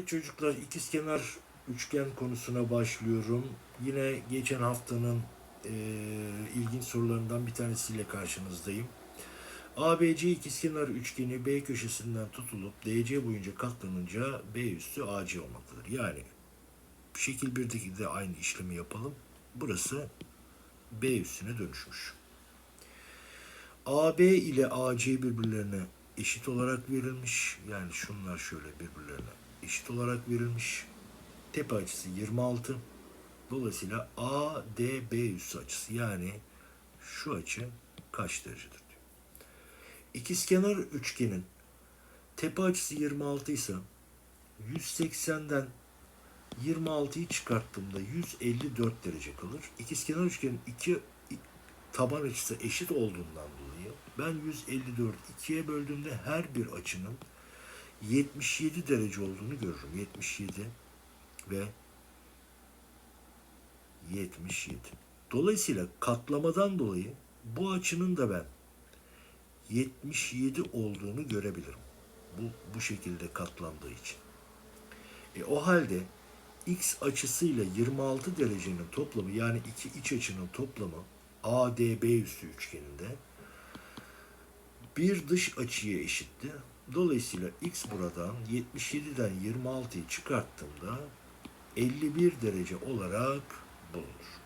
Evet çocuklar ikizkenar üçgen konusuna başlıyorum. Yine geçen haftanın e, ilginç sorularından bir tanesiyle karşınızdayım. ABC ikizkenar üçgeni B köşesinden tutulup DC boyunca katlanınca B üstü AC olmaktadır. Yani şekil 1'deki de aynı işlemi yapalım. Burası B üstüne dönüşmüş. AB ile AC birbirlerine eşit olarak verilmiş. Yani şunlar şöyle birbirlerine eşit olarak verilmiş. Tepe açısı 26. Dolayısıyla ADB üssü açısı yani şu açı kaç derecedir diyor. İkizkenar üçgenin tepe açısı 26 ise 180'den 26'yı çıkarttığımda 154 derece kalır. İkizkenar üçgenin iki taban açısı eşit olduğundan ben 154 ikiye böldüğümde her bir açının 77 derece olduğunu görürüm. 77 ve 77. Dolayısıyla katlamadan dolayı bu açının da ben 77 olduğunu görebilirim. Bu bu şekilde katlandığı için. E, o halde x açısıyla 26 derecenin toplamı yani iki iç açının toplamı ADB üstü üçgeninde bir dış açıya eşitti. Dolayısıyla x buradan 77'den 26'yı çıkarttığımda 51 derece olarak bulunur.